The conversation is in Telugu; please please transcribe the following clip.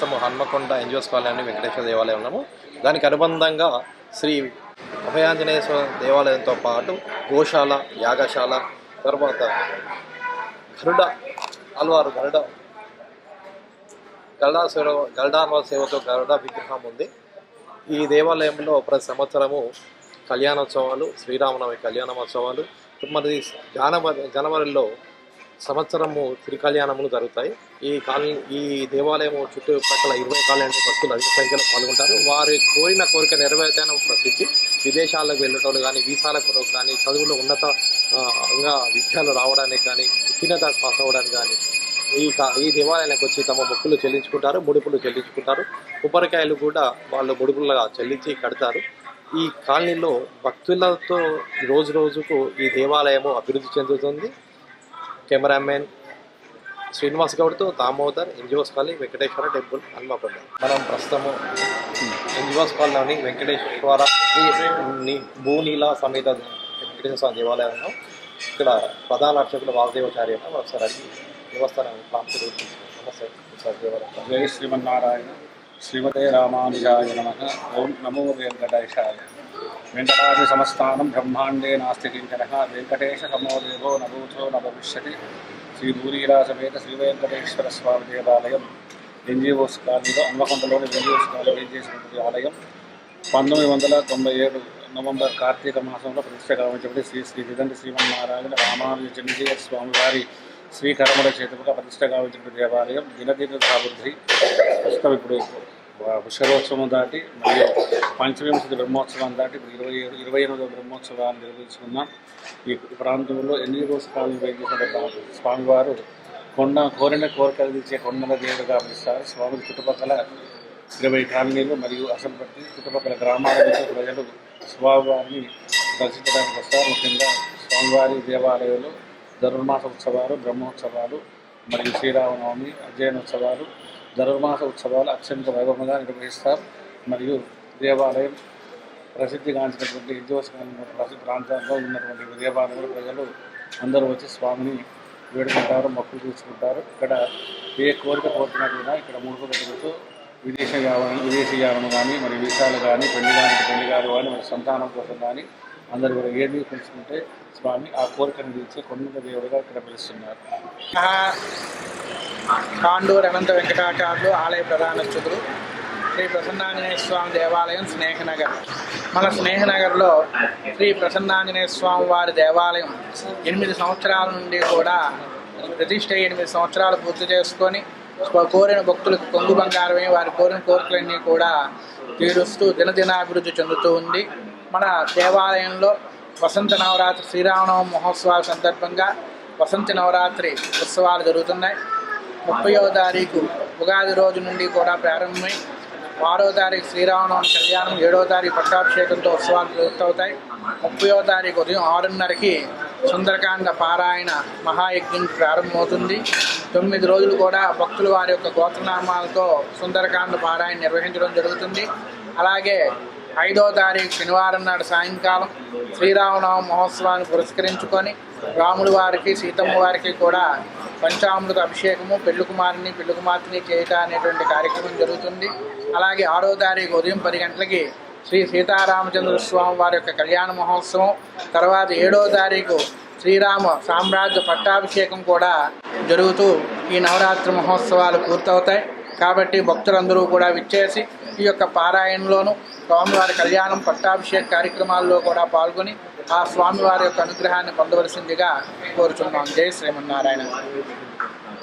ప్రస్తుతం హన్మకొండ ఎన్జిఓస్ కాలనీ వెంకటేశ్వర దేవాలయం ఉన్నాము. దానికి అనుబంధంగా శ్రీ అభయాంజనేయ దేవాలయంతో పాటు గోశాల యాగశాల తర్వాత గరుడ అల్వారు గరుడ గల్డా సేవ గల్డాన్వ సేవతో గరుడ విగ్రహం ఉంది. ఈ దేవాలయంలో ప్రతి సంవత్సరము కళ్యాణోత్సవాలు శ్రీరామనవమి కళ్యాణోత్సవాలు మరి జనవరి జనవరిలో సంవత్సరము శ్రీ జరుగుతాయి. ఈ కాలనీ ఈ దేవాలయం చుట్టుపక్కల ఇరవై కాలనీ భక్తులు అధిక సంఖ్యలో పాల్గొంటారు. వారి కోరిన కోరిక నెరవేర్చడం ప్రసిద్ధి. విదేశాలకు వెళ్ళటోళ్ళు కానీ వీసాల కొరకు కానీ చదువులో ఉన్నత విద్యలు రావడానికి కానీ ఉత్తీర్ణత పాస్ అవ్వడానికి కానీ ఈ కా- ఈ దేవాలయానికి వచ్చి తమ మొక్కులు చెల్లించుకుంటారు ముడుపులు చెల్లించుకుంటారు. కొబ్బరికాయలు కూడా వాళ్ళు ముడుపులుగా చెల్లించి కడతారు. ఈ కాలనీలో భక్తులతో రోజు రోజుకు ఈ దేవాలయము అభివృద్ధి చెందుతుంది. Cameraman Srinivas గౌడ్తో Damodar NGOs colony Venkateswara temple Hanamkonda. మనం ప్రస్తుతము ఎన్జిఓస్ కాలనీ వెంకటేశ్వర శ్రీ భూనీల సమేత వెంకటేశ్వర స్వామి దేవాలయంలో ఇక్కడ ప్రధాన అర్చకులు వాసుదేవాచార్య ఒకసారి అడిగి దేవస్థానం ప్రాంతం నమస్తే ఒకసారి దేవాలయం. జై శ్రీమన్నారాయణ. శ్రీమతే రామానుజాయ నమ. ఓం నమో వెంకటేశాయ వెంకటాది సమస్తానం బ్రహ్మాండే నాస్తి కింకర వెంకటేశ సమోదేవో నభూతో న భవిష్యతి శ్రీ భూరీరాజమేత శ్రీ వెంకటేశ్వర స్వామి దేవాలయం ఎన్జిఓస్ కాలనీలో అమ్మకొండలోని ఎన్జిఓస్ కాలనీ వేయించేసినటువంటి ఆలయం పంతొమ్మిది వందల తొంభై ఏడు నవంబర్ కార్తీక మాసంలో ప్రతిష్ట గావించబడి శ్రీ శ్రీ విదండి శ్రీమన్నారాయణ రామానుజ జంజీయ స్వామివారి శ్రీకరముల చేతులుగా ప్రతిష్ట గావించిన దేవాలయం దినదినాభివృద్ధి ప్రస్తుతం ఇప్పుడు పుష్కరోత్సవం దాటి మరియు పంచవింశతి బ్రహ్మోత్సవం దాటి ఇరవై ఏడు ఇరవై ఎనిమిదవ బ్రహ్మోత్సవాన్ని నిర్వహించుకున్నాం ఈ ప్రాంతంలో ఎన్ని రోజు కాలం వేయించిన స్వామివారు కొండ కోరిన కోరికలు తీర్చే కొండల దేవుడుగా పిలుస్తారు స్వామి చుట్టుపక్కల ఇరవై కాలనీలు మరియు అసంపట్టి చుట్టుపక్కల గ్రామాల నుంచి ప్రజలు స్వామివారిని దర్శించడానికి వస్తారు. ముఖ్యంగా స్వామివారి దేవాలయాలు ధనుర్మాస ఉత్సవాలు బ్రహ్మోత్సవాలు మరియు శ్రీరామనవమి అధ్యయనోత్సవాలు ధనుర్మాస ఉత్సవాలు అత్యంత వైభవంగా నిర్వహిస్తారు. మరియు దేవాలయం ప్రసిద్ధిగాంచినటువంటి గాంచినటువంటి ప్రసిద్ధ ప్రాంతాల్లో ఉన్నటువంటి దేవాలయంలో ప్రజలు అందరూ వచ్చి స్వామిని వేడుకుంటారు మొక్కులు తీసుకుంటారు ఇక్కడ ఏ కోరిక కోరుతున్నా కూడా ఇక్కడ మూడు పెట్టుకోవచ్చు విదేశీ యావనం విదేశీ యానం కానీ మరి వీసాలు కానీ పెళ్ళి కానీ పెళ్ళి కాదు కానీ మరి సంతానం కోసం కానీ అందరూ కూడా ఏది తెలుసుకుంటే స్వామి ఆ కోరికను తీర్చే కొండ దేవుడిగా ఇక్కడ పిలుస్తున్నారు. కాండూరు అనంత వెంకటాచార్యులు ఆలయ ప్రధాన ప్రధానస్తులు శ్రీ ప్రసన్నాంజనేయ స్వామి దేవాలయం స్నేహనగర్. మన స్నేహనగర్లో శ్రీ ప్రసన్నాంజనేయ స్వామి వారి దేవాలయం ఎనిమిది సంవత్సరాల నుండి కూడా ప్రతిష్ట ఎనిమిది సంవత్సరాలు పూర్తి చేసుకొని కోరిన భక్తులకు కొంగు బంగారమే వారి కోరిన కోరికలన్నీ కూడా తీరుస్తూ దినదినాభివృద్ధి చెందుతూ ఉంది. మన దేవాలయంలో వసంత నవరాత్రి శ్రీరామనవ మహోత్సవాల సందర్భంగా వసంత నవరాత్రి ఉత్సవాలు జరుగుతున్నాయి. ముప్పయో తారీఖు ఉగాది రోజు నుండి కూడా ప్రారంభమై ఆరో తారీఖు శ్రీరామనవమి కళ్యాణం ఏడో తారీఖు పట్టాభిషేకంతో ఉత్సవాలు పూర్తవుతాయి. ముప్పయో తారీఖు ఉదయం ఆరున్నరకి సుందరకాండ పారాయణ మహాయజ్ఞం ప్రారంభమవుతుంది. తొమ్మిది రోజులు కూడా భక్తులు వారి యొక్క గోత్రనామాలతో సుందరకాండ పారాయణ నిర్వహించడం జరుగుతుంది. అలాగే ఐదో తారీఖు శనివారం నాడు సాయంకాలం శ్రీరామనవమి మహోత్సవాన్ని పురస్కరించుకొని రాముల వారికి సీతమ్మ వారికి కూడా పంచామృత అభిషేకము పెళ్ళి కుమారుని పెళ్ళి కుమార్తెని చేయట అనేటువంటి కార్యక్రమం జరుగుతుంది. అలాగే ఆరో తారీఖు ఉదయం పది గంటలకి శ్రీ సీతారామచంద్ర స్వామి వారి యొక్క కళ్యాణ మహోత్సవం తర్వాత ఏడో తారీఖు శ్రీరామ సామ్రాజ్య పట్టాభిషేకం కూడా జరుగుతూ ఈ నవరాత్రి మహోత్సవాలు పూర్తవుతాయి. కాబట్టి భక్తులందరూ కూడా విచ్చేసి ఈ యొక్క పారాయణలోను స్వామివారి కళ్యాణం పట్టాభిషేక కార్యక్రమాల్లో కూడా పాల్గొని ఆ స్వామివారి యొక్క అనుగ్రహాన్ని పొందవలసిందిగా కోరుచున్నాం. జై శ్రీమన్నారాయణ.